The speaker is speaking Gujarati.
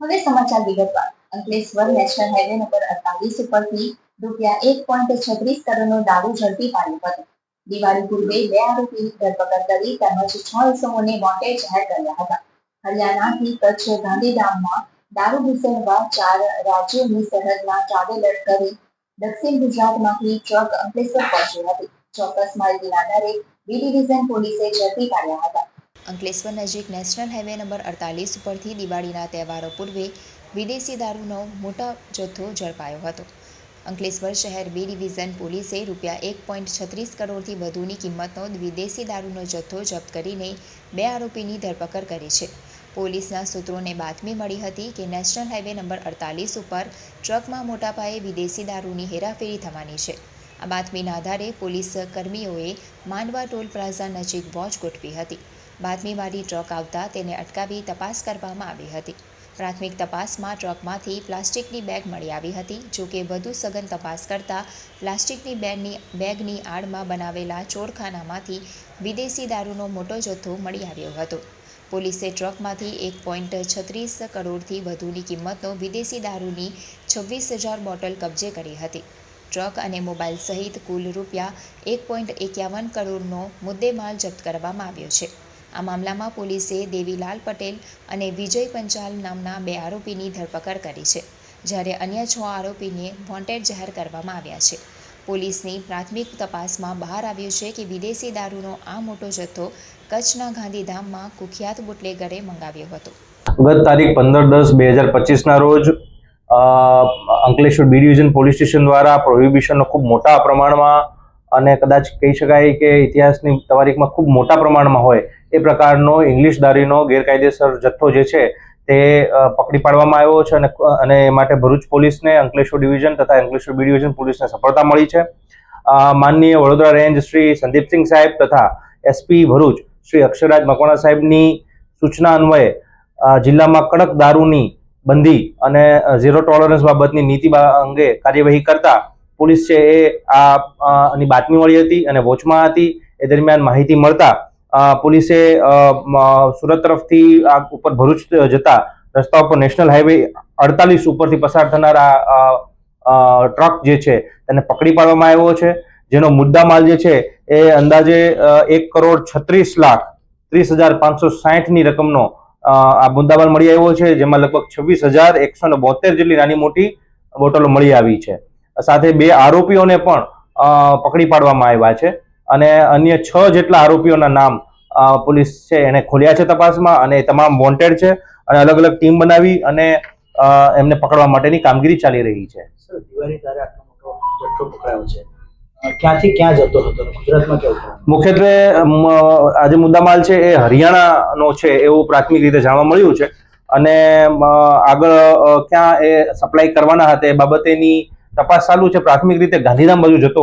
હવે સમાચાર વિગતવાર. અંકલેશ્વર નેશનલ હાઈવે નંબર અડતાલીસ ઉપરથી રૂપિયા એક પોઈન્ટ છત્રીસ કરોડનો દારૂ ઝડપી પાડ્યો હતો. દિવાળી પૂર્વે બે આરોપીની ધરપકડ કરી તેમજ છ ઇસમોને વોન્ટેડ જાહેર કર્યા હતા. હરિયાણાથી કચ્છ ગાંધીધામમાં દારૂ ઘૂસણવા ચાર રાજ્યોની સરહદના ટ્રાવેલર કરી દક્ષિણ ગુજરાતમાંથી ટ્રક અંકલેશ્વર પહોંચી હતી. ચોક્કસ માહિતીના આધારે બી ડિવિઝન પોલીસે ઝડપી પાડ્યા હતા. અંકલેશ્વર નજીક નેશનલ હાઈવે નંબર અડતાલીસ ઉપરથી દિવાળીના તહેવારો પૂર્વે વિદેશી દારૂનો મોટો જથ્થો ઝડપાયો હતો. અંકલેશ્વર શહેર બી ડિવિઝન પોલીસે રૂપિયા એક પોઈન્ટ છત્રીસ કરોડથી વધુની કિંમતનો વિદેશી દારૂનો જથ્થો જપ્ત કરીને બે આરોપીની ધરપકડ કરી છે. પોલીસના સૂત્રોને બાતમી મળી હતી કે નેશનલ હાઈવે નંબર અડતાલીસ ઉપર ટ્રકમાં મોટા પાયે વિદેશી દારૂની હેરાફેરી થવાની છે. આ બાતમીના આધારે પોલીસ કર્મીઓએ માંડવા ટોલ પ્લાઝા નજીક વોચ ગોઠવી હતી. બાતમીવાળી ટ્રક આવતા તેને અટકાવી તપાસ કરવામાં આવી હતી. પ્રાથમિક તપાસમાં ટ્રકમાંથી પ્લાસ્ટિકની બેગ મળી આવી હતી, જો કે વધુ સઘન તપાસ કરતાં પ્લાસ્ટિકની બેગની બેગની આડમાં બનાવેલા ચોરખાનામાંથી વિદેશી દારૂનો મોટો જથ્થો મળી આવ્યો હતો. પોલીસે ટ્રકમાંથી એક પોઈન્ટ છત્રીસ કરોડથી વધુની કિંમતનો વિદેશી દારૂની છવ્વીસ હજાર બોટલ કબજે કરી હતી. ટ્રક અને મોબાઈલ સહિત કુલ રૂપિયા એક પોઈન્ટ એકાવન કરોડનો મુદ્દેમાલ જપ્ત કરવામાં આવ્યો છે. આ મામલામાં પોલીસે દેવીલાલ પટેલ અને વિજય પંચાલ નામના બે આરોપીની ધરપકડ કરી છે, જ્યારે અન્ય છ આરોપીને વોન્ટેડ જાહેર કરવામાં આવ્યા છે. પોલીસની પ્રાથમિક તપાસમાં બહાર આવ્યું છે કે વિદેશી દારૂનો આ મોટો જથ્થો કચ્છના ગાંધીધામમાં કુખ્યાત બુટલેગરે મંગાવ્યો હતો. ગત તારીખ પંદર દસ બે હજાર પચીસના રોજ Ankleshwar B division police station દ્વારા પ્રોહિબિશનનો ખૂબ મોટા પ્રમાણમાં અને કદાચ કહી શકાય કે ઇતિહાસની તારીખમાં ખૂબ મોટા પ્રમાણમાં હોય એ પ્રકારનો ઇંગ્લિશ દારૂનો ગેરકાયદેસર જથ્થો જે છે તે પકડી પાડવામાં આવ્યો છે અને અને માટે ભરૂચ પોલીસને, અંકલેશ્વર ડિવિઝન તથા અંકલેશ્વર બી ડિવિઝન પોલીસને સફળતા મળી છે. માનનીય વડોદરા રેન્જ શ્રી સંદીપસિંહ સાહેબ તથા એસપી ભરૂચ શ્રી અક્ષરરાજ મકવાણા સાહેબની સૂચના અન્વયે જિલ્લામાં કડક દારૂની બંધી અને ઝીરો ટોલરન્સ બાબતની નીતિ અંગે કાર્યવાહી કરતા પોલીસ છે એ આ બાતમી મળી હતી અને વોચમાં હતી. એ દરમિયાન માહિતી મળતા પોલીસે સુરત તરફથી આ ઉપર ભરૂચ જતા રસ્તા ઉપર નેશનલ હાઈવે અડતાલીસ ઉપરથી પસાર થનાર આ ટ્રક જે છે તેને પકડી પાડવામાં આવ્યો છે. જેનો મુદ્દામાલ જે છે એ અંદાજે એક કરોડ છત્રીસ લાખ ત્રીસ હજાર પાંચસો સાહીઠની રકમનો આ મુદ્દામાલ મળી આવ્યો છે, જેમાં લગભગ છવ્વીસ હજાર એકસો ને બોતેર જેટલી નાની મોટી બોટલો મળી આવી છે. સાથે બે આરોપીઓને પણ પકડી પાડવામાં આવ્યા છે. અને અન્ય છ જેટલા આરોપીઓના નામ પોલીસ છે એને ખોલ્યા છે તપાસમાં અને તમામ વોન્ટેડ છે અને અલગ અલગ ટીમ બનાવી અને એમને પકડવા માટેની કામગીરી ચાલી રહી છે. ક્યાંથી ક્યાં જતો હતો? ગુજરાતમાં કેવું મુખ્યત્વે આજે મુદ્દામાલ છે એ હરિયાણાનો છે એવું પ્રાથમિક રીતે જાણવા મળ્યું છે અને આગળ ક્યાં એ સપ્લાય કરવાના હતા એ બાબતેની તપાસ ચાલુ છે. પ્રાથમિક રીતે ગાંધીધામ બાજુ જતો